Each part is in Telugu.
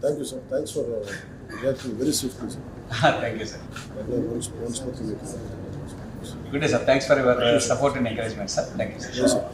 Thank you, sir. Thanks for uh, very swiftly, sir. Thank you, sir. Thank you. Good day, sir. Thanks for your uh, support and encouragement, sir. Thank you, sir.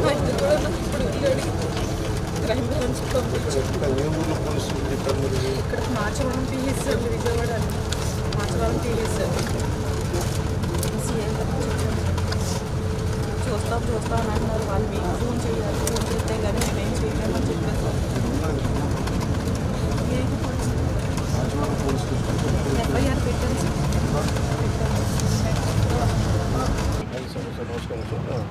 ఇప్పుడు వెళ్ళాడు క్రైమ్ బ్రాంచ్ పంపించారు ఇక్కడ ఏ ఊర్లో పోలీసులు చెప్పారు మీరు ఇక్కడ Marchavaram TS sir Vijayawada Marchavaram TS sir CA గారు చెప్పారు. చూస్తాం చూస్తాం అని అన్నారు వాళ్ళు మీకు ఫోన్ చేయాలి ఫోన్ చేస్తే కానీ మేమేం చేయలేమని చెప్పారు సార్ లేదు police. Rajavada police station FIR పెట్టాను సార్ పెట్టాను. థ్యాంక్స్ సార్ సార్ నమస్కారం సార్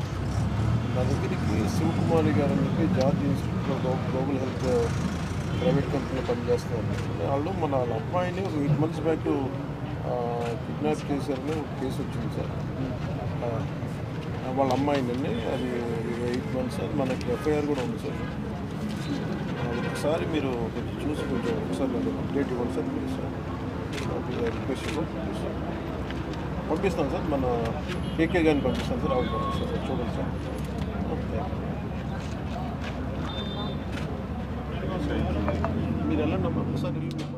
నా దగ్గరికి శివకుమారి గారు అని చెప్పి George Institute of Global Health private కంపెనీలో పనిచేస్తున్నారు వాళ్ళు మన వాళ్ళ అమ్మాయిని ఒక ఎయిట్ మంత్స్ బ్యాక్ కిడ్నాప్ చేశారని ఒక కేసు వచ్చింది సార్. వాళ్ళ అమ్మాయిని అది ఎయిట్ మంత్స్ అది మనకి ఎఫ్ఐఆర్ కూడా ఉంది సార్. ఒకసారి మీరు కొంచెం చూసి కొంచెం ఒకసారి నాకు అప్డేట్ ఇవ్వండి సార్ మీరు సార్. రిక్వెస్ట్ పంపిస్తాను సార్ మన కేకే గారిని పంపిస్తాను సార్ అవును పంపిస్తాను సార్ చూడండి సార్. ఓకే. మీరు వెళ్ళండి అమ్మా ఒకసారి వెళ్ళి మీరు